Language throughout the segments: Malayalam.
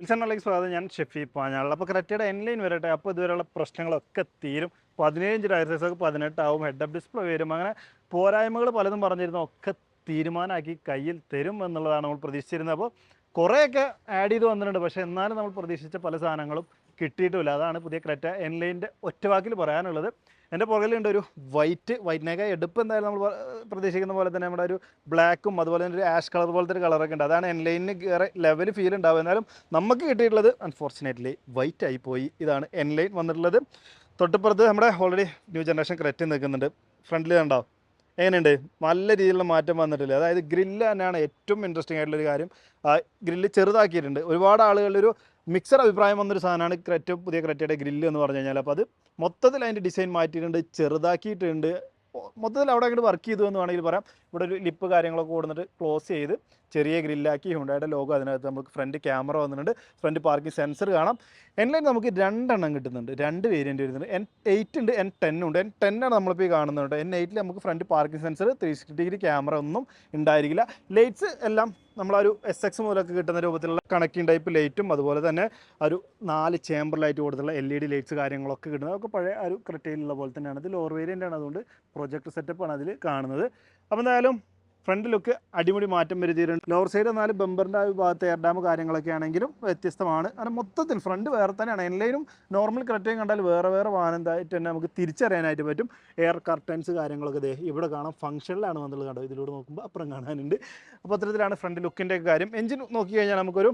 വിൽസണിലേക്ക് സ്വാഗതം. ഞാൻ ഷെഫി പാഞ്ഞാൾ. അപ്പോൾ ക്രെറ്റയുടെ എൻലൈൻ വരട്ടെ. അപ്പോൾ ഇതുവരെയുള്ള പ്രശ്നങ്ങളൊക്കെ തീരും. പതിനേഴ് ടയർ പതിനെട്ടാവും ഹെഡ് അപ്പ് ഡിസ്പ്ലേ വരും. അങ്ങനെ പോരായ്മകൾ പലതും പറഞ്ഞിരുന്നു. ഒക്കെ തീരുമാനമാക്കി കയ്യിൽ തരും എന്നുള്ളതാണ് നമ്മൾ പ്രതീക്ഷിച്ചിരുന്നത്. അപ്പോൾ കുറേയൊക്കെ ആഡ് ചെയ്ത് വന്നിട്ടുണ്ട്. പക്ഷേ എന്നാലും നമ്മൾ പ്രതീക്ഷിച്ച പല സാധനങ്ങളും കിട്ടിയിട്ടുമില്ല അതാണ് പുതിയ ക്രെറ്റ എൻലൈന്റെ ഒറ്റവാക്കിൽ പറയാനുള്ളത്. എന്റെ പുറകിലുണ്ട് ഒരു വൈറ്റ് വൈറ്റിനേക്കാൾ എടുപ്പ് എന്തായാലും നമ്മൾ പ്രതീക്ഷിക്കുന്ന പോലെ തന്നെ നമ്മുടെ ഒരു ബ്ലാക്കും അതുപോലെ തന്നെ ഒരു ആഷ് കളർ പോലത്തെ ഒരു കളറൊക്കെ ഉണ്ട്. അതാണ് എൻലൈനിന് വേറെ ലെവൽ ഫീൽ ഉണ്ടാവും എന്നാലും നമുക്ക് കിട്ടിയിട്ടുള്ളത് അൺഫോർച്ചുനേറ്റ്ലി വൈറ്റ് ആയി പോയി. ഇതാണ് എൻലൈൻ വന്നിട്ടുള്ളത്. തൊട്ടിപ്പുറത്ത് നമ്മുടെ ഓൾറെഡി ന്യൂ ജനറേഷൻ ക്രെറ്റ് നിൽക്കുന്നുണ്ട്. ഫ്രണ്ടിൽ ഉണ്ടാവും എങ്ങനെയുണ്ട്? നല്ല രീതിയിലുള്ള മാറ്റം വന്നിട്ടില്ല? അതായത് ഗ്രില്ല് തന്നെയാണ് ഏറ്റവും ഇൻട്രസ്റ്റിംഗ് ആയിട്ടുള്ളൊരു കാര്യം. ഗ്രില്ല് ചെറുതാക്കിയിട്ടുണ്ട്. ഒരുപാട് ആളുകളുടെ ഒരു മിക്സർ അഭിപ്രായം വന്നൊരു സാധനമാണ് ക്രെറ്റ പുതിയ ക്രെറ്റയുടെ ഗ്രില്ല് എന്ന് പറഞ്ഞു കഴിഞ്ഞാൽ അപ്പോൾ അത് മൊത്തത്തിൽ അതിന്റെ ഡിസൈൻ മാറ്റിയിട്ടുണ്ട് ചെറുതാക്കിയിട്ടുണ്ട്. മൊത്തത്തിൽ അവിടെ അങ്ങോട്ട് വർക്ക് ചെയ്തു എന്ന് വേണമെങ്കിൽ പറയാം. ഇവിടെ ഒരു ലിപ്പ് കാര്യങ്ങളൊക്കെ കൊടുത്തിട്ട് ക്ലോസ് ചെയ്ത് ചെറിയ ഗ്രില്ലാക്കി ഹുണ്ടായുടെ ലോഗോ അതിനകത്ത് നമുക്ക് ഫ്രണ്ട് ക്യാമറ വന്നിട്ടുണ്ട്. ഫ്രണ്ട് പാർക്കിംഗ് സെൻസർ കാണാം. എൻലൈൻ നമുക്ക് രണ്ടെണ്ണം കിട്ടുന്നുണ്ട്. രണ്ട് വേരിയന്റ് വരുന്നുണ്ട്. എൻ എയ്റ്റ് ഉണ്ട് എൻ ടെൻ ഉണ്ട്. എൻ ടെൻ ആണ് നമ്മളിപ്പോൾ ഈ കാണുന്നുണ്ട് എൻ എയ്റ്റിൽ നമുക്ക് front parking sensor three sixty degree camera ഒന്നും ഉണ്ടായിരിക്കില്ല. ലൈറ്റ്സ് എല്ലാം നമ്മളൊരു എസ് എക്സ് മുതലൊക്കെ കിട്ടുന്ന രൂപത്തിലുള്ള കണക്റ്റിംഗ് ടൈപ്പ് ലൈറ്റും അതുപോലെ തന്നെ ഒരു നാല് ചേമ്പർ ലൈറ്റ് കൊടുത്തുള്ള എൽ ഇ ഡി ലൈറ്റ്സ് കാര്യങ്ങളൊക്കെ കിട്ടുന്നത്. അതൊക്കെ പഴയ ഒരു ക്രിറ്റയിലുള്ള പോലെ തന്നെയാണ്. ഇത് ലോവർ വേരിയന്റ് ആണ്. അതുകൊണ്ട് പ്രൊജക്ടർ സെറ്റപ്പാണ് അതിൽ കാണുന്നത്. അപ്പോൾ എന്തായാലും ഫ്രണ്ട് ലുക്ക് അടിമുടി മാറ്റം വരുത്തിയിട്ടുണ്ട്. ലോവർ സൈഡ് എന്നാലും ബമ്പറിന്റെ ആ ഭാഗത്ത് എയർ ഡാം കാര്യങ്ങളൊക്കെ ആണെങ്കിലും വ്യത്യസ്തമാണ്. അങ്ങനെ മൊത്തത്തിൽ ഫ്രണ്ട് വേറെ തന്നെയാണ്. എല്ലാവരും നോർമൽ കറക്റ്റ് കണ്ടാൽ വേറെ വേറെ വാഹനത്തായിട്ട് തന്നെ നമുക്ക് തിരിച്ചറിയാനായിട്ട് പറ്റും. എയർ കർട്ടൻസ് കാര്യങ്ങളൊക്കെ ദേ ഇവിടെ കാണാം. ഫംഗ്ഷനിലാണ് വന്നുള്ളത് കണ്ടോ? ഇതിലൂടെ നോക്കുമ്പോൾ അപ്പുറം കാണാനുണ്ട്. അപ്പോൾ അത്തരത്തിലാണ് ഫ്രണ്ട് ലുക്കിന്റെ കാര്യം. എഞ്ചിൻ നോക്കി കഴിഞ്ഞാൽ നമുക്കൊരു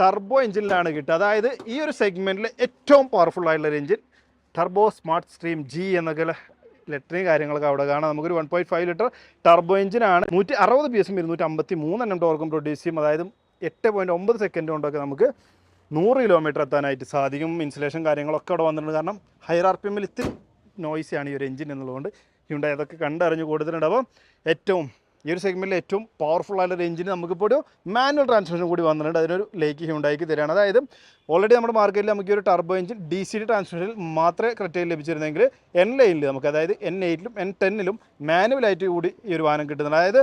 ടർബോ എഞ്ചിനിലാണ് കിട്ടുക. അതായത് ഈ ഒരു സെഗ്മെന്റിൽ ഏറ്റവും പവർഫുൾ ആയിട്ടുള്ള engine turbo smart stream G എന്നൊക്കെ ലെറ്ററിങ് കാര്യങ്ങളൊക്കെ അവിടെ കാണാം. നമുക്കൊരു one point five litre turbo എഞ്ചിനാണ് നൂറ്റി അറുപത് പി എസും ഇരുന്നൂറ്റി അമ്പത്തി മൂന്നെണ്ണം ടോർക്കും പ്രൊഡ്യൂസ് ചെയ്യും. അതായത് എട്ട് പോയിന്റ് ഒമ്പത് സെക്കൻഡ് കൊണ്ടൊക്കെ നമുക്ക് നൂറ് കിലോമീറ്റർ എത്താനായിട്ട് സാധിക്കും. ഇൻസുലേഷൻ കാര്യങ്ങളൊക്കെ അവിടെ വന്നിട്ടുണ്ട്. കാരണം ഹയർ ആർ പി എമ്മിൽ ഇത്തിരി നോയ്സിയാണ് ഈ ഒരു എഞ്ചിൻ എന്നുള്ളതുകൊണ്ട് ഇവിടെ അതൊക്കെ കണ്ടറിഞ്ഞ് കൊടുത്തിട്ടുണ്ട് അപ്പോൾ ഏറ്റവും ഈ ഒരു സെഗ്മെന്റിൽ ഏറ്റവും പവർഫുൾ ആയിട്ടുള്ള ഒരു എഞ്ചിന് നമുക്കിപ്പോൾ ഒരു മാനുവൽ ട്രാൻസ്മിഷൻ കൂടി വന്നിട്ടുണ്ട്. അതിനൊരു ലേക്ക് ഹ്യുണ്ടായിക്ക് തരികയാണ് അതായത് ഓൾറെഡി നമ്മുടെ മാർക്കറ്റിൽ നമുക്ക് ഒരു turbo engine D C D ട്രാൻസ്മിഷനിൽ മാത്രമേ ക്രെറ്റയിൽ ലഭിച്ചിരുന്നെങ്കിൽ എൻ ലൈനിൽ നമുക്ക് അതായത് എൻ എയ്റ്റിലും എൻ ടെന്നിലും മാനുവലായിട്ട് കൂടി ഈ ഒരു വാഹനം കിട്ടുന്നുണ്ട്. അതായത്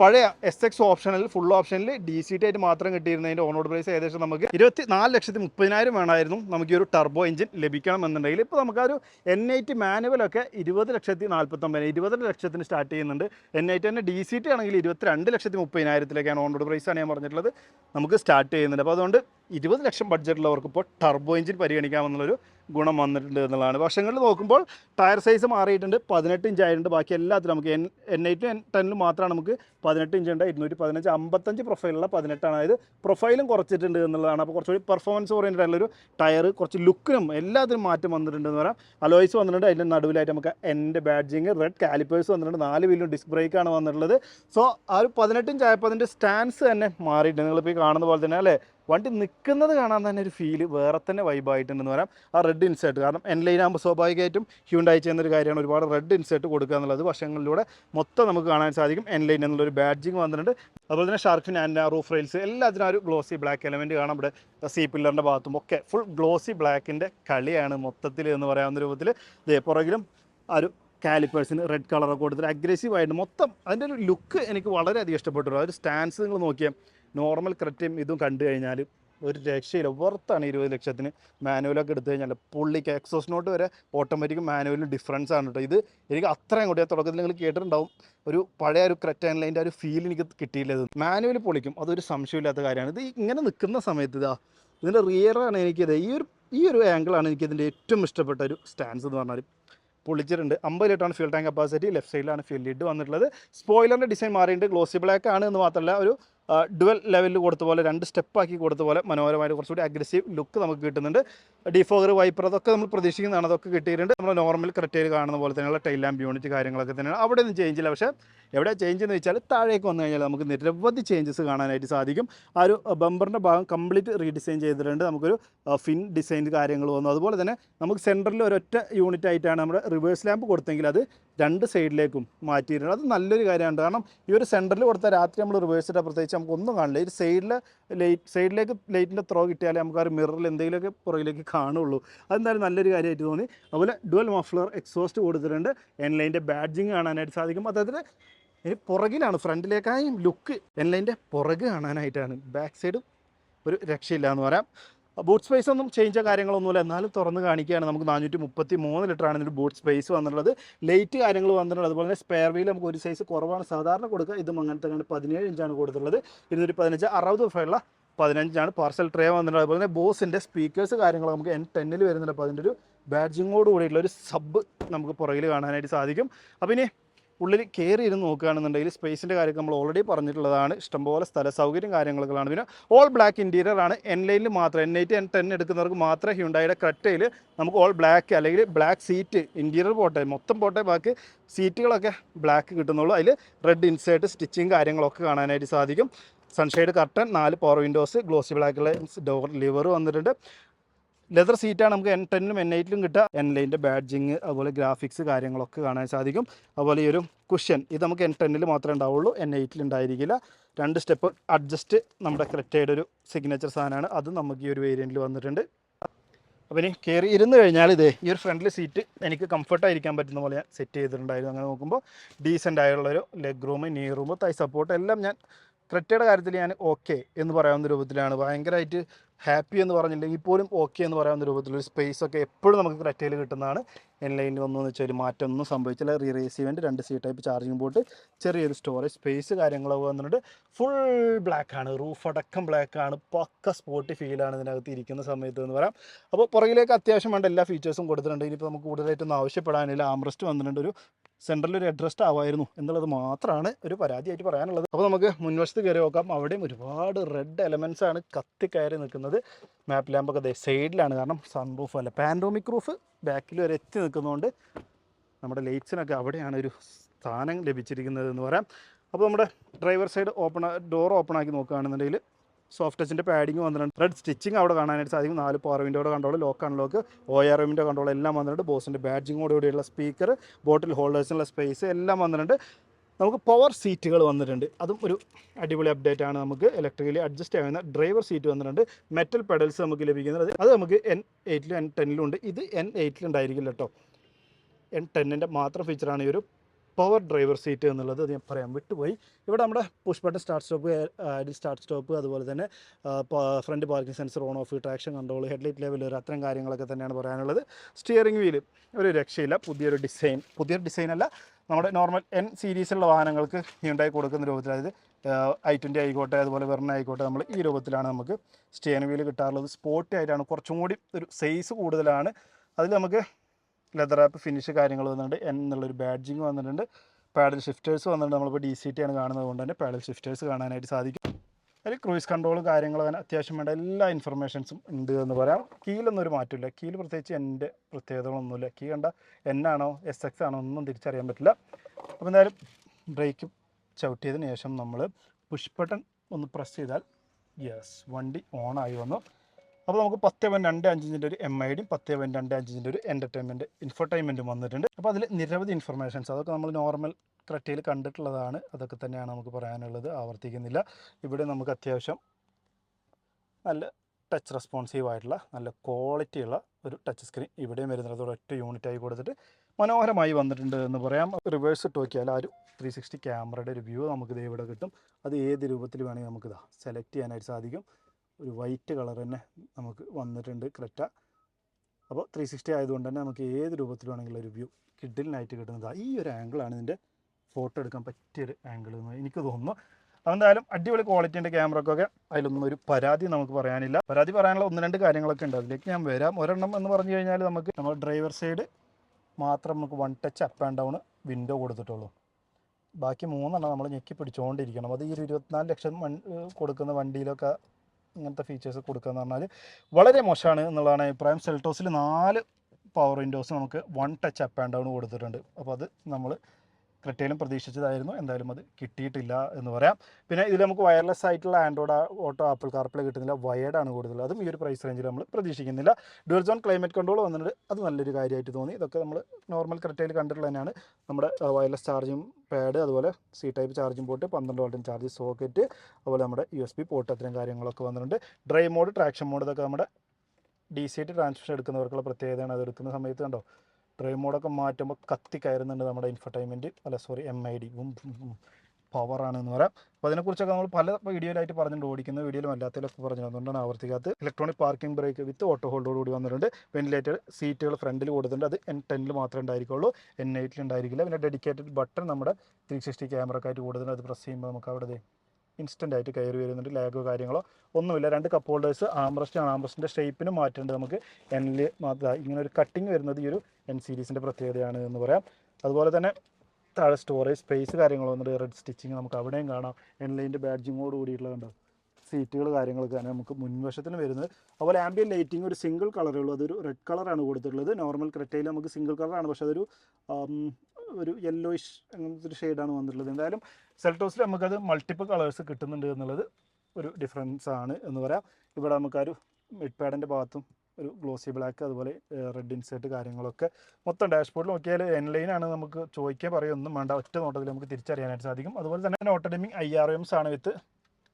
പഴയ എസ് എക്സ് ഓപ്ഷനിൽ ഫുൾ ഓപ്ഷനിൽ ഡി സി ടി ആയിട്ട് മാത്രം കിട്ടിയിരുന്നതിന്റെ ഓണോഡ് പ്രൈസ് ഏകദേശം നമുക്ക് ഇരുപത്തി നാല് ലക്ഷത്തി മുപ്പതിനായിരം വേണമായിരുന്നു. നമുക്ക് ഈ ഒരു ടർബോ എഞ്ചിൻ ലഭിക്കണം എന്നുണ്ടെങ്കിൽ ഇപ്പോൾ നമുക്ക് ആ ഒരു എൻ ഐറ്റ് മാനുവലൊക്കെ ഇരുപത് ലക്ഷത്തി നാൽപ്പത്തൊമ്പത് ഇരുപത് ലക്ഷത്തിന് സ്റ്റാർട്ട് ചെയ്യുന്നുണ്ട്. എൻ ഐറ്റ് തന്നെ ഡി സി ടി ആണെങ്കിൽ ഇരുപത്തിരണ്ട് ലക്ഷത്തി മുപ്പതിനായിരത്തിലേക്കാണ് പ്രൈസ് പ്രൈസാണ് ഞാൻ പറഞ്ഞിട്ടുള്ളത്. നമുക്ക് സ്റ്റാർട്ട് ചെയ്യുന്നുണ്ട്. അപ്പോൾ അതുകൊണ്ട് ഇരുപത് ലക്ഷം ബഡ്ജറ്റുള്ളവർക്ക് ഇപ്പോൾ ടർബോ എഞ്ചിൻ പരിഗണിക്കാമെന്നുള്ളൊരു ഗുണം വന്നിട്ടുണ്ട് എന്നുള്ളതാണ്. വർഷങ്ങളിൽ നോക്കുമ്പോൾ ടയർ സൈസ് മാറിയിട്ടുണ്ട് പതിനെട്ട് ഇഞ്ച് ആയിട്ടുണ്ട്. ബാക്കി എല്ലാത്തിലും നമുക്ക് എൻ എൻ എയ്റ്റും എൻ ടെന്നിലും മാത്രമാണ് നമുക്ക് പതിനെട്ട് ഇഞ്ച് ഉണ്ട് ഇരുന്നൂറ്റി പതിനഞ്ച് അമ്പത്തഞ്ച് പ്രൊഫൈലുള്ള പതിനെട്ടാണ്. അതായത് പ്രൊഫൈലും കുറച്ചിട്ടുണ്ട് എന്നുള്ളതാണ്. അപ്പോൾ കുറച്ചുകൂടി പെർഫോമൻസ് ഓറിയന്റഡ് ആയിട്ടുള്ളൊരു ടയർ കുറച്ച് ലുക്കിനും എല്ലാത്തിനും മാറ്റം വന്നിട്ടുണ്ട് എന്ന് പറയാം. അലോയ്സ് വന്നിട്ടുണ്ട് അതിന്റെ നടുവിലായിട്ട് നമുക്ക് എന്റെ ബാഡ്ജിങ് റെഡ് കാലിപ്പേഴ്സ് വന്നിട്ടുണ്ട് നാല് വീലും ഡിസ്ക് ബ്രേക്കാണ് വന്നിട്ടുള്ളത്. സോ ആ ഒരു പതിനെട്ട് ഇഞ്ച് ആയപ്പോൾ അതിന്റെ സ്റ്റാൻസ് തന്നെ മാറിയിട്ടുണ്ട്. നിങ്ങളിപ്പോൾ ഈ കാണുന്ന പോലെ തന്നെ അല്ലേ? വണ്ടി നിൽക്കുന്നത് കാണാൻ തന്നെ ഒരു ഫീൽ വേറെ തന്നെ വൈബായിട്ടുണ്ടെന്ന് പറയാം. ആ റെഡ് ഇൻസേർട്ട് കാരണം എൻ ലൈൻ ആകുമ്പോൾ സ്വാഭാവികമായിട്ടും ഹ്യൂണ്ടായി ചെയ്യുന്ന ഒരു കാര്യമാണ്. ഒരുപാട് റെഡ് ഇൻസേർട്ട് കൊടുക്കുക എന്നുള്ളത് വശങ്ങളിലൂടെ മൊത്തം നമുക്ക് കാണാൻ സാധിക്കും. എൻ എൻലൈൻ എന്നുള്ളൊരു ബാഡ്ജിങ് വന്നിട്ടുണ്ട്. അതുപോലെ തന്നെ shark fin and roof rails എല്ലാത്തിനും ഒരു ഗ്ലോസി ബ്ലാക്ക് എലമെന്റ് കാണാം. ഇവിടെ സീ പില്ലറിന്റെ ഭാഗത്തും ഒക്കെ ഫുൾ ഗ്ലോസി ബ്ലാക്കിന്റെ കളിയാണ് മൊത്തത്തിൽ എന്ന് പറയാവുന്ന രൂപത്തിൽ പുറകിലും ആ ഒരു കാലിപ്പേഴ്സിന് റെഡ് കളറൊക്കെ കൊടുത്തിട്ട് അഗ്രസീവ് ആയിട്ട് മൊത്തം അതിന്റെ ഒരു ലുക്ക് എനിക്ക് വളരെയധികം ഇഷ്ടപ്പെട്ടു ആ ഒരു സ്റ്റാൻസ് നിങ്ങൾ നോക്കിയാൽ നോർമൽ ക്രെറ്റയും ഇതും കണ്ടു കഴിഞ്ഞാൽ ഒരു രക്ഷയില്ല. വർത്താണ് ഇരുപത് ലക്ഷത്തിന്. മാനുവലൊക്കെ എടുത്തു കഴിഞ്ഞാൽ പുള്ളിക്ക് എക്സോസ് നോട്ട് വരെ ഓട്ടോമാറ്റിക് മാനുവലിന് ഡിഫറൻസ് ആണ് കേട്ടോ ഇത് എനിക്ക് അത്രയും കൂടി തുടക്കത്തിൽ നിങ്ങൾ കേട്ടിട്ടുണ്ടാവും. ഒരു പഴയ ഒരു ക്രെറ്റ ലൈന്റെ ഒരു ഫീൽ എനിക്ക് കിട്ടിയില്ല ഇത്. മാനുവൽ പൊളിക്കും. അതൊരു സംശയമില്ലാത്ത കാര്യമാണ്. ഇത് ഇങ്ങനെ നിൽക്കുന്ന സമയത്ത് ഇതാ ഇതിന്റെ റിയറാണ് എനിക്കിത് ഈ ഒരു ഈ ഒരു ആംഗിളാണ് എനിക്കിതിന്റെ ഏറ്റവും ഇഷ്ടപ്പെട്ട ഒരു സ്റ്റാൻസ് എന്ന് പറഞ്ഞാൽ പൊളിച്ചിട്ടുണ്ട്. അമ്പത് ലിറ്ററാണ് ഫ്യൂൽ ടാങ്ക് കപ്പാസിറ്റി ലെഫ്റ്റ് സൈഡിലാണ് ഫ്യൂൽ ലിഡ് വന്നിട്ടുള്ളത്. സ്പോയിലറിന്റെ ഡിസൈൻ മാറിയിട്ടുണ്ട്. ഗ്ലോസി ബ്ലാക്ക് ആണ് എന്ന് മാത്രമല്ല ഒരു ഡുവൽ ലെവലിൽ കൊടുത്ത പോലെ രണ്ട് സ്റ്റെപ്പാക്കി കൊടുത്ത പോലെ മനോഹരമായിട്ട് കുറച്ചുകൂടി അഗ്രസീവ് ലുക്ക് നമുക്ക് കിട്ടുന്നുണ്ട്. ഡിഫോഗർ വൈപ്പർ അതൊക്കെ നമ്മൾ പ്രതീക്ഷിക്കുന്നതാണ്. അതൊക്കെ കിട്ടിയിട്ടുണ്ട്. നമ്മൾ നോർമൽ ക്രെറ്റയിൽ കാണുന്ന പോലെ തന്നെയുള്ള ടൈൽ ലാമ്പ് യൂണിറ്റ് കാര്യങ്ങളൊക്കെ തന്നെയാണ്. അവിടെ ഒന്നും ചേഞ്ച് ഇല്ല. പക്ഷേ എവിടെ ചേഞ്ച് എന്ന് വെച്ചാൽ താഴേക്ക് വന്നു കഴിഞ്ഞാൽ നമുക്ക് നിരവധി ചേഞ്ചസ് കാണാനായിട്ട് സാധിക്കും. ആ ഒരു ബമ്പറിന്റെ ഭാഗം കംപ്ലീറ്റ് റീഡിസൈൻ ചെയ്തിട്ടുണ്ട്. നമുക്കൊരു ഫിൻ ഡിസൈൻ കാര്യങ്ങൾ വന്നു. അതുപോലെ തന്നെ നമുക്ക് സെന്ററിൽ ഒരൊറ്റ യൂണിറ്റ് ആയിട്ടാണ് നമ്മുടെ റിവേഴ്സ് ലാമ്പ് കൊടുത്തെങ്കിൽ അത് രണ്ട് സൈഡിലേക്കും മാറ്റിയിട്ടുണ്ട്. അത് നല്ലൊരു കാര്യമാണ്. കാരണം ഈ ഒരു സെന്ററിൽ കൊടുത്ത രാത്രി നമ്മൾ റിവേഴ്സ് ഇട്ട പ്രത്യേകിച്ച് നമുക്കൊന്നും കാണില്ല. ഈ സൈഡിലെ ലൈറ്റ് സൈഡിലേക്ക് ലൈറ്റിന്റെ ത്രോ കിട്ടിയാലേ നമുക്ക് ആ ഒരു മിററിൽ എന്തെങ്കിലുമൊക്കെ പുറകിലേക്ക് കാണുള്ളൂ. അതെന്തായാലും നല്ലൊരു കാര്യമായിട്ട് തോന്നി. അതുപോലെ ഡുവൽ മഫ്ലർ എക്സോസ്റ്റ് കൊടുത്തിട്ടുണ്ട്. എൻലൈന്റെ ബാഡ്ജിങ് കാണാനായിട്ട് സാധിക്കും. അതായത് ഇനി പുറകിലാണ് ഫ്രണ്ടിലേക്കായും ലുക്ക് എൻലൈന്റെ പുറക് കാണാനായിട്ടാണ്. ബാക്ക് സൈഡും ഒരു രക്ഷയില്ല എന്ന് പറയാം. ബൂട്ട് സ്പേസ് ഒന്നും ചേഞ്ചോ കാര്യങ്ങളൊന്നുമില്ല. എന്നാലും തുറന്ന് കാണിക്കുകയാണ്. നമുക്ക് നാനൂറ്റി മുപ്പത്തി മൂന്ന് ലിറ്ററാണ് ഇതിന്റെ ബൂട്ട് സ്പേസ് വന്നിട്ടുള്ളത്. ലൈറ്റ് കാര്യങ്ങൾ വന്നിട്ടുള്ളത്. അതുപോലെ തന്നെ സ്പെയർ വീൽ നമുക്ക് ഒരു സൈസ് കുറവാണ്. സാധാരണ കൊടുക്കുക. ഇതും അങ്ങനത്തെ തന്നെയാണ് പതിനേഴ് ഇഞ്ചാണ് കൊടുത്തിട്ടുള്ളത്. ഇരുന്നൂറ്റി പതിനഞ്ച് അറുപത് ഉള്ള പതിനഞ്ചാണ് പാർസൽ ട്രേ വന്നിട്ടുണ്ട് അതുപോലെ തന്നെ ബോസിന്റെ സ്പീക്കേഴ്സ് കാര്യങ്ങൾ നമുക്ക് എൻ ടെന്നിൽ വരുന്നുണ്ട്. അപ്പോൾ അതിന്റെ ഒരു ബാഡ്ജിങ്ങോട് കൂടിയിട്ടുള്ള ഒരു സബ് നമുക്ക് പുറകിൽ കാണാനായിട്ട് സാധിക്കും. അപ്പോൾ ഇനി ഉള്ളിൽ കയറി ഇരുന്ന് നോക്കുകയാണെന്നുണ്ടെങ്കിൽ സ്പേസിന്റെ കാര്യമൊക്കെ നമ്മൾ ഓൾറെഡി പറഞ്ഞിട്ടുള്ളതാണ്. ഇഷ്ടംപോലെ സ്ഥല സൗകര്യം കാര്യങ്ങളൊക്കെയാണ്. പിന്നെ ഓൾ ബ്ലാക്ക് ഇന്റീരിയർ ആണ്. എൻ ലൈനിൽ മാത്രം എൻ എയ്റ്റ് എൻ ടെൻ എടുക്കുന്നവർക്ക് മാത്രമേ ഹ്യുണ്ടായുടെ ക്രെറ്റയിൽ നമുക്ക് ഓൾ ബ്ലാക്ക് അല്ലെങ്കിൽ ബ്ലാക്ക് സീറ്റ് ഇന്റീരിയർ പോട്ടെ. മൊത്തം പോട്ടെ. ബാക്കി സീറ്റുകളൊക്കെ ബ്ലാക്ക് കിട്ടുന്നുള്ളൂ. അതിൽ റെഡ് ഇൻസേർട്ട് സ്റ്റിച്ചിങ് കാര്യങ്ങളൊക്കെ കാണാനായിട്ട് സാധിക്കും. സൺഷെയ്ഡ് കർട്ടൻ നാല് power windows glossy black lines door lever വന്നിട്ടുണ്ട്. ലെതർ സീറ്റാണ് നമുക്ക് എൻ ടെന്നിലും എൻ എയ്റ്റിലും കിട്ടുക. എൻ ലൈന്റെ ബാഡ്ജിങ് അതുപോലെ ഗ്രാഫിക്സ് കാര്യങ്ങളൊക്കെ കാണാൻ സാധിക്കും. അതുപോലെ ഈ ഒരു കുഷ്യൻ ഇത് നമുക്ക് എൻ ടെന്നിൽ മാത്രമേ ഉണ്ടാവുള്ളൂ എൻ എയ്റ്റിൽ ഉണ്ടായിരിക്കില്ല. രണ്ട് സ്റ്റെപ്പ് അഡ്ജസ്റ്റ് നമ്മുടെ ക്രെറ്റയുടെ ഒരു സിഗ്നേച്ചർ സാധനമാണ്. അത് നമുക്ക് ഈ ഒരു വേരിയന്റിൽ വന്നിട്ടുണ്ട്. അപ്പോൾ ഇനി കയറി ഇരുന്ന് കഴിഞ്ഞാൽ ഇതേ ഈ ഒരു ഫ്രണ്ടിൽ സീറ്റ് എനിക്ക് കംഫർട്ടായിരിക്കാൻ പറ്റുന്ന പോലെ ഞാൻ സെറ്റ് ചെയ്തിട്ടുണ്ടായിരുന്നു. അങ്ങനെ നോക്കുമ്പോൾ decent ആയുള്ളൊരു leg room knee room thigh support എല്ലാം ഞാൻ ക്രെറ്റയുടെ കാര്യത്തിൽ ഞാൻ ഓക്കെ എന്ന് പറയാവുന്ന രൂപത്തിലാണ്. ഭയങ്കരമായിട്ട് ഹാപ്പി എന്ന് പറഞ്ഞില്ലെങ്കിൽ പോലും ഓക്കെ എന്ന് പറയാവുന്ന രൂപത്തിലൊരു സ്പേസ് ഒക്കെ എപ്പോഴും നമുക്ക് ക്രെറ്റയിൽ കിട്ടുന്നതാണ്. എൻ ലൈനിൽ വന്നു വെച്ചാൽ ഒരു മാറ്റമൊന്നും സംഭവിച്ചില്ല. റീ റീസീവന്റ് രണ്ട് സി ടൈപ്പ് ചാർജിങ് പോർട്ട് ചെറിയൊരു സ്റ്റോറേജ് സ്പേസ് കാര്യങ്ങളൊക്കെ വന്നിട്ടുണ്ട്. ഫുൾ ബ്ലാക്ക് ആണ്. റൂഫ് അടക്കം ബ്ലാക്ക് ആണ്. പക്ക സ്പോട്ടി ഫീലാണ് ഇതിനകത്ത് ഇരിക്കുന്ന സമയത്ത് എന്ന് പറയാം. അപ്പോൾ പുറകിലേക്ക് അത്യാവശ്യം വേണ്ട എല്ലാ ഫീച്ചേഴ്സും കൊടുത്തിട്ടുണ്ട്. ഇനിയിപ്പോൾ നമുക്ക് കൂടുതലായിട്ടൊന്നും ആവശ്യപ്പെടാനില്ല. ആംറസ്റ്റ് വന്നിട്ടുണ്ട്. ഒരു സെൻട്രലിൽ ഒരു അഡ്രസ്റ്റ് ആവായിരുന്നു എന്നുള്ളത് മാത്രമാണ് ഒരു പരാതിയായിട്ട് പറയാനുള്ളത്. അപ്പോൾ നമുക്ക് മുൻവശത്ത് കയറി നോക്കാം. അവിടെയും ഒരുപാട് റെഡ് എലമെൻസ് ആണ് കത്തി കയറി നിൽക്കുന്നത്. മാപ്പ് ലാമ്പൊക്കെ സൈഡിലാണ് കാരണം സൺ റൂഫ് അല്ല. പാൻഡോമിക് റൂഫ് ബാക്കിൽ വരെ എത്തി നിൽക്കുന്നതുകൊണ്ട് നമ്മുടെ ലൈറ്റ്സിനൊക്കെ അവിടെയാണ് ഒരു സ്ഥാനം ലഭിച്ചിരിക്കുന്നത് എന്ന് പറയാം. അപ്പോൾ നമ്മുടെ driver side open door open ആക്കി നോക്കുകയാണെന്നുണ്ടെങ്കിൽ സോഫ്റ്റ് ടച്ചിന്റെ പാഡിങ് വന്നിട്ടുണ്ട്. റെഡ് സ്റ്റിച്ചിങ് അവിടെ കാണാനായിട്ട് സാധിക്കും. നാല് power വിൻഡോയുടെ control lock unlock O R എമ്മിന്റെ കൺട്രോൾ എല്ലാം വന്നിട്ടുണ്ട്. ബോസിന്റെ ബാഡ്ജിങ്ങോടുകൂടിയുള്ള സ്പീക്കർ ബോട്ടിൽ ഹോൾഡേഴ്സിനുള്ള സ്പേസ് എല്ലാം വന്നിട്ടുണ്ട്. നമുക്ക് പവർ സീറ്റുകൾ വന്നിട്ടുണ്ട്. അതും ഒരു അടിപൊളി അപ്ഡേറ്റ് ആണ് നമുക്ക് ഇലക്ട്രിക്കലി അഡ്ജസ്റ്റ് ആവുന്ന ഡ്രൈവർ സീറ്റ് വന്നിട്ടുണ്ട്. മെറ്റൽ പെഡൽസ് നമുക്ക് ലഭിക്കുന്നത്. അത് നമുക്ക് എൻ എയ്റ്റിലും എൻ ടെന്നിലും ഉണ്ട്. ഇത് എൻ എയ്റ്റിലുണ്ടായിരിക്കില്ല കേട്ടോ എൻ ടെന്നിന്റെ മാത്രം ഫീച്ചറാണ് ഈ ഒരു പവർ ഡ്രൈവർ സീറ്റ് എന്നുള്ളത് ഞാൻ പറയാം. വിട്ടുപോയി. ഇവിടെ നമ്മുടെ push button start stop idle start stop അതുപോലെ തന്നെ front parking sensor on off traction control headlight level ഒരു അത്തരം കാര്യങ്ങളൊക്കെ തന്നെയാണ് പറയാനുള്ളത്. സ്റ്റിയറിംഗ് വീൽ ഒരു രക്ഷയില്ല. പുതിയൊരു ഡിസൈൻ പുതിയൊരു ഡിസൈൻ അല്ല. നമ്മുടെ നോർമൽ എൻ സീരീസിലുള്ള വാഹനങ്ങൾക്ക് ഉണ്ടായി കൊടുക്കുന്ന രൂപത്തിൽ അതായത് ഐ ട്വന്റി ആയിക്കോട്ടെ അതുപോലെ വെർണ ആയിക്കോട്ടെ നമ്മൾ ഈ രൂപത്തിലാണ് നമുക്ക് സ്റ്റിയറിംഗ് വീൽ കിട്ടാറുള്ളത്. സ്പോർട്ടി ആയിട്ടാണ് കുറച്ചും കൂടി ഒരു സൈസ് കൂടുതലാണ്. അതിൽ നമുക്ക് ലെതർ ആപ്പ് ഫിനിഷ് കാര്യങ്ങൾ വന്നിട്ടുണ്ട്. എൻ എന്നുള്ളൊരു ബാഡ്ജിങ് വന്നിട്ടുണ്ട്. പാഡൽ ഷിഫ്റ്റേഴ്സ് വന്നിട്ടുണ്ട്. നമ്മളിപ്പോൾ ഡി സി ടി ആണ് കാണുന്നത്. കൊണ്ട് തന്നെ പാഡൽ ഷിഫ്റ്റേഴ്സ് കാണാനായിട്ട് സാധിക്കും. അതിൽ ക്രൂയിസ് കൺട്രോൾ കാര്യങ്ങൾ അത്യാവശ്യം വേണ്ട എല്ലാ ഇൻഫർമേഷൻസും ഉണ്ട് എന്ന് പറയാം. കീലൊന്നും ഒരു മാറ്റമില്ല കീൽ പ്രത്യേകിച്ച് എന്റെ പ്രത്യേകതകളൊന്നുമില്ല. കീ കണ്ട എന്നാണോ എസ് എക്സ് ആണോ ഒന്നും തിരിച്ചറിയാൻ പറ്റില്ല. അപ്പോൾ എന്തായാലും ബ്രേക്ക് ചവിട്ടിയതിന് ശേഷം നമ്മൾ പുഷ് ബട്ടൺ ഒന്ന് പ്രസ് ചെയ്താൽ യെസ് വണ്ടി ഓൺ ആയി വന്നു. അപ്പോൾ നമുക്ക് പത്ത് പോയിന്റ് രണ്ട് അഞ്ചിന്റെ ഒരു എം ഐ ഡിയും പത്ത് പോയിന്റ് രണ്ട് അഞ്ചിന്റെ ഒരു എന്റർടൈൻമെന്റ് ഇൻഫർടൈൻമെന്റും വന്നിട്ടുണ്ട്. അപ്പോൾ അതിൽ നിരവധി ഇൻഫർമേഷൻസ് അതൊക്കെ നമ്മൾ നോർമൽ ക്രെറ്റയിൽ കണ്ടിട്ടുള്ളതാണ്. അതൊക്കെ തന്നെയാണ് നമുക്ക് പറയാനുള്ളത്. ആവർത്തിക്കുന്നില്ല. ഇവിടെ നമുക്ക് അത്യാവശ്യം നല്ല ടച്ച് റെസ്പോൺസീവ് ആയിട്ടുള്ള നല്ല ക്വാളിറ്റിയുള്ള ഒരു ടച്ച് സ്ക്രീൻ ഇവിടെയും വരുന്നത് ഒരൊറ്റ യൂണിറ്റായി കൊടുത്തിട്ട് മനോഹരമായി വന്നിട്ടുണ്ട് എന്ന് പറയാം. റിവേഴ്സ് ഇട്ട് നോക്കിയാൽ ആ ഒരു ത്രീ സിക്സ്റ്റി ക്യാമറയുടെ ഒരു വ്യൂ നമുക്കിത് ഇവിടെ കിട്ടും. അത് ഏത് രൂപത്തിൽ വേണമെങ്കിൽ നമുക്കിതാ സെലക്ട് ചെയ്യാനായിട്ട് സാധിക്കും. ഒരു വൈറ്റ് കളർ തന്നെ നമുക്ക് വന്നിട്ടുണ്ട് ക്രെറ്റ. അപ്പോൾ ത്രീ സിക്സ്റ്റി ആയതുകൊണ്ട് തന്നെ നമുക്ക് ഏത് രൂപത്തിൽ വേണമെങ്കിലും ഒരു വ്യൂ കിഡിലിനായിട്ട് കിട്ടുന്നത്. ഈ ഒരു ആംഗിളാണ് ഇതിന്റെ ഫോട്ടോ എടുക്കാൻ പറ്റിയൊരു ആംഗിൾ എന്ന് എനിക്ക് തോന്നുന്നു. എന്തായാലും അടിപൊളി ക്വാളിറ്റിന്റെ ക്യാമറക്കൊക്കെ അതിലൊന്നും ഒരു പരാതി നമുക്ക് പറയാനില്ല. പരാതി പറയാനുള്ള ഒന്ന് രണ്ട് കാര്യങ്ങളൊക്കെ ഉണ്ട്. അതിലേക്ക് ഞാൻ വരാം. ഒരെണ്ണം എന്ന് പറഞ്ഞു കഴിഞ്ഞാൽ നമുക്ക് നമ്മൾ ഡ്രൈവർ സൈഡ് മാത്രം നമുക്ക് one touch up and down window കൊടുത്തിട്ടുള്ളൂ. ബാക്കി മൂന്നെണ്ണം നമ്മൾ ഞെക്കി പിടിച്ചുകൊണ്ടിരിക്കണം അത് ഈ ഒരു ഇരുപത്തിനാല് ലക്ഷം കൊടുക്കുന്ന വണ്ടിയിലൊക്കെ ഇങ്ങനത്തെ ഫീച്ചേഴ്സ് കൊടുക്കുക എന്ന് പറഞ്ഞാൽ വളരെ മോശമാണ് എന്നുള്ളതാണ് അഭിപ്രായം. സെൽട്ടോസിൽ നാല് പവർ വിൻഡോസ് നമുക്ക് one touch up and down കൊടുത്തിട്ടുണ്ട്. അപ്പോൾ അത് നമ്മൾ ക്രിട്ടയിലും പ്രതീക്ഷിച്ചതായിരുന്നു. എന്തായാലും അത് കിട്ടിയിട്ടില്ല എന്ന് പറയാം. പിന്നെ ഇതിൽ നമുക്ക് വയർലെസ് ആയിട്ടുള്ള ആൻഡ്രോയിഡ് ഓട്ടോ ആപ്പിൾ കാർപ്ലേ കിട്ടുന്നില്ല. ആണ് കൂടുതൽ അതും ഈ ഒരു പ്രൈസ് റേഞ്ചിൽ നമ്മൾ പ്രതീക്ഷിക്കുന്നില്ല. ഡ്യുവൽ സോൺ ക്ലൈമറ്റ് കൺട്രോൾ വന്നിട്ട് അത് നല്ലൊരു കാര്യമായിട്ട് തോന്നി. ഇതൊക്കെ നമ്മൾ നോർമൽ ക്രിട്ടയിൽ കണ്ടിട്ടുള്ള തന്നെയാണ് നമ്മുടെ വയർലെസ് ചാർജിങ് പാഡ് അതുപോലെ സി ടൈപ്പ് ചാർജിങ് പോർട്ട് പന്ത്രണ്ട് വോൾട്ടിൻ ചാർജ് സോക്കറ്റ് അതുപോലെ നമ്മുടെ യു എസ് ബി പോർട്ട് അത്രയും കാര്യങ്ങളൊക്കെ വന്നിട്ടുണ്ട്. ഡ്രൈവ് മോഡ് ട്രാക്ഷൻ മോഡ് ഇതൊക്കെ നമ്മുടെ ഡി സി ട്രാൻസ്മിഷൻ എടുക്കുന്നവർക്കുള്ള പ്രത്യേകതയാണ്. അത് എടുക്കുന്ന സമയത്ത് കണ്ടോ? ഡ്രൈവ് മോഡൊക്കെ മാറ്റുമ്പോൾ കത്തി കയറുന്നുണ്ട് നമ്മുടെ ഇൻഫർടൈൻമെന്റ് അല്ല സോറി എം ഐ ഡി പവറാണെന്ന് പറയാം. അപ്പോൾ അതിനെക്കുറിച്ചൊക്കെ നമ്മൾ പല വീഡിയോയിലായിട്ട് പറഞ്ഞിട്ടുണ്ട് ഓടിക്കുന്ന വീഡിയോയിലും അല്ലാത്തതിലൊക്കെ പറഞ്ഞു അതുകൊണ്ടാണ് ആവർത്തിക്കാത്ത electronic parking brake with auto ഹോൾഡോട് കൂടി വന്നിട്ടുണ്ട്. വെന്റിലേറ്റർ സീറ്റുകൾ ഫ്രണ്ടിൽ കൊടുത്തിട്ടുണ്ട്. അത് എൻ ടെന്നിൽ മാത്രമേ ഉണ്ടായിരിക്കുള്ളൂ. എൻ എയ്റ്റിൽ ഉണ്ടായിരിക്കില്ല. പിന്നെ ഡെഡിക്കേറ്റഡ് ബട്ടൺ നമ്മുടെ ത്രീ സിക്സ്റ്റി ക്യാമറക്കായിട്ട് കൊടുത്തിട്ടുണ്ട്. അത് പ്രസ് ചെയ്യുമ്പോൾ നമുക്ക് അവിടെ ഇൻസ്റ്റന്റ് ആയിട്ട് കയറി വരുന്നുണ്ട് ലാഗോ കാര്യങ്ങളോ ഒന്നുമില്ല. രണ്ട് കപ്പ് ഹോൾഡേഴ്സ് ആംബ്രസ്റ്റ് ആണ്. ആംബ്രസ്റ്റിന്റെ ഷേപ്പിനും മാറ്റേണ്ടത് നമുക്ക് മാത്രം ഇങ്ങനെ ഒരു കട്ടിങ് വരുന്നത് ഈ ഒരു എൻ സീരീസിന്റെ പ്രത്യേകതയാണ് എന്ന് പറയാം. അതുപോലെ തന്നെ താഴെ സ്റ്റോറേജ് സ്പേസ് കാര്യങ്ങളോ വന്നിട്ട് റെഡ് സ്റ്റിച്ചിങ് നമുക്ക് അവിടെയും കാണാം. എൻലൈന്റെ ബാഡ്ജിങ്ങോട് കൂടിയിട്ടുള്ളത് കണ്ടോ? സീറ്റുകൾ കാര്യങ്ങളൊക്കെയാണ് നമുക്ക് മുൻവശത്തിന് വരുന്നത്. അതുപോലെ ആംബിയൻ ലൈറ്റിംഗ് ഒരു സിംഗിൾ കളറേ ഉള്ളൂ. അതൊരു റെഡ് കളറാണ് കൊടുത്തിട്ടുള്ളത്. നോർമൽ ക്രെറ്റയിൽ നമുക്ക് സിംഗിൾ കളറാണ് പക്ഷേ അതൊരു ഒരു യെല്ലോയിഷ് അങ്ങനത്തെ ഒരു ഷെയ്ഡാണ് വന്നിട്ടുള്ളത്. എന്തായാലും സെൽട്ടോസിൽ നമുക്കത് മൾട്ടിപ്പിൾ കളേഴ്സ് കിട്ടുന്നുണ്ട് എന്നുള്ളത് ഒരു ഡിഫറൻസ് ആണ് എന്ന് പറയാം. ഇവിടെ നമുക്കൊരു മിഡ് പാഡിന്റെ ഭാഗത്തും ഒരു ഗ്ലോസി ബ്ലാക്ക് അതുപോലെ റെഡ് ഇൻസേർട്ട് കാര്യങ്ങളൊക്കെ മൊത്തം ഡാഷ്ബോർഡിൽ നോക്കിയാൽ എൻലൈനാണ് നമുക്ക് ചോദിക്കാൻ പറയൊന്നും വേണ്ട ഒറ്റ നോട്ടത്തിൽ നമുക്ക് തിരിച്ചറിയാനായിട്ട് സാധിക്കും. അതുപോലെ തന്നെ നോട്ടഡമിങ് ഐ ആർ എംസ് ആണ് വിത്ത്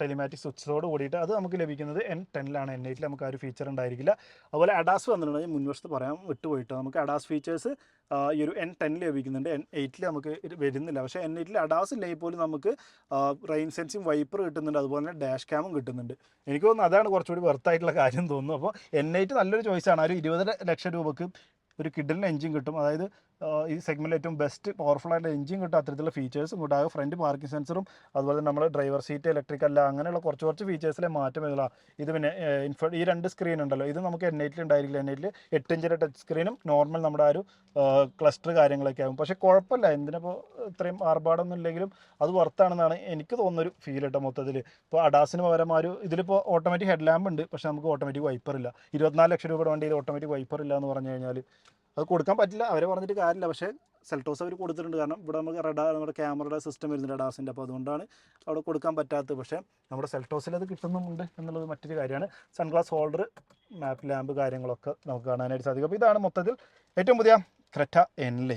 ടെലിമാറ്റിക് സ്വിച്ചോട് കൂടിയിട്ട് അത് നമുക്ക് ലഭിക്കുന്നത് എൻ ടെന്നിലാണ് എൻ എയ്റ്റിൽ നമുക്ക് ആ ഒരു ഫീച്ചർ ഉണ്ടായിരിക്കില്ല. അതുപോലെ അഡാസ് വന്നിട്ടുണ്ട് മുൻവശത്ത് പറയാൻ വിട്ടുപോയിട്ട്. നമുക്ക് അഡാസ് ഫീച്ചേഴ്സ് ഈ ഒരു എൻ ടെന്നിൽ ലഭിക്കുന്നുണ്ട്. എൻ എയ്റ്റിൽ നമുക്ക് വരുന്നില്ല. പക്ഷേ എൻ എയ്റ്റിൽ അഡാസ് ഇല്ലെങ്കിൽ പോലും നമുക്ക് റെയിൻ സെൻസിങ് വൈപ്പർ കിട്ടുന്നുണ്ട്. അതുപോലെ തന്നെ ഡാഷ് ക്യാമും കിട്ടുന്നുണ്ട്. എനിക്ക് തോന്നുന്നു അതാണ് കുറച്ചുകൂടി വെർത്തായിട്ടുള്ള കാര്യം തോന്നുന്നു. അപ്പോൾ എൻ എയ്റ്റ് നല്ലൊരു ചോയ്സാണ് ആ ഒരു ഇരുപത് ലക്ഷം രൂപക്ക് ഒരു കിഡിലിന് എഞ്ചിൻ കിട്ടും. അതായത് ഈ സെഗ്മെന്റിൽ ഏറ്റവും ബെസ്റ്റ് പവർഫുൾ ആയിട്ട് എഞ്ചിൻ കിട്ടും. അത്തരത്തിലുള്ള ഫീച്ചേഴ്സും കൂടാതെ ഫ്രണ്ട് പാർക്കിംഗ് സെൻസറും അതുപോലെ തന്നെ നമ്മൾ ഡ്രൈവർ സീറ്റ് ഇലക്ട്രിക് അല്ല അങ്ങനെയുള്ള കുറച്ച് കുറച്ച് ഫീച്ചേഴ്സിലെ മാറ്റം വരുന്നില്ല ഇത് പിന്നെ ഇൻഫ ഈ രണ്ട് സ്ക്രീൻ ഉണ്ടല്ലോ. ഇത് നമുക്ക് എൻ എയ്റ്റിൽ ഉണ്ടായിരിക്കില്ല. എൻ എയ്റ്റിൽ എട്ട് ഇഞ്ചിന്റെ ടച്ച് സ്ക്രീനും നോർമൽ നമ്മുടെ ആ ഒരു ക്ലസ്റ്റർ കാര്യങ്ങളൊക്കെ ആകും. പക്ഷേ കുഴപ്പമില്ല. എന്തിനിപ്പോൾ ഇത്രയും ആർഭാടൊന്നും ഇല്ലെങ്കിലും അത് വർത്താണെന്നാണ് എനിക്ക് തോന്നുന്നൊരു ഫീൽ കേട്ടോ മൊത്തത്തിൽ ഇപ്പോൾ അഡാസിന് പകരം ആ ഒരു ഇതിലിപ്പോൾ ഓട്ടോമാറ്റിക് ഹെഡ് ലാമ്പ് ഉണ്ട്. പക്ഷേ നമുക്ക് ഓട്ടോമാറ്റിക് വൈപ്പർ ഇല്ല. ഇരുപത്തിനാല് ലക്ഷം രൂപയുടെ വണ്ടിയിൽ ഓട്ടോമാറ്റിക് വൈപ്പർ ഇല്ല എന്ന് പറഞ്ഞു കഴിഞ്ഞാൽ അത് കൊടുക്കാൻ പറ്റില്ല. അവരെ പറഞ്ഞിട്ട് കാര്യമില്ല. പക്ഷേ സെൽട്ടോസ് അവർ കൊടുത്തിട്ടുണ്ട്. കാരണം ഇവിടെ നമുക്ക് റഡാർ നമ്മുടെ ക്യാമറയുടെ സിസ്റ്റം വരുന്നുണ്ട് റഡാർസിന്റെ അപ്പോൾ അതുകൊണ്ടാണ് അവിടെ കൊടുക്കാൻ പറ്റാത്തത്. പക്ഷേ നമ്മുടെ സെൽട്ടോസിൽ അത് കിട്ടുന്നുമുണ്ട് എന്നുള്ളത് മറ്റൊരു കാര്യമാണ്. സൺഗ്ലാസ് ഹോൾഡർ മാപ്പ് ലാമ്പ് കാര്യങ്ങളൊക്കെ നമുക്ക് കാണാനായിട്ട് സാധിക്കും. അപ്പോൾ ഇതാണ് മൊത്തത്തിൽ ഏറ്റവും പുതിയ ക്രെറ്റ എൻ ലൈൻ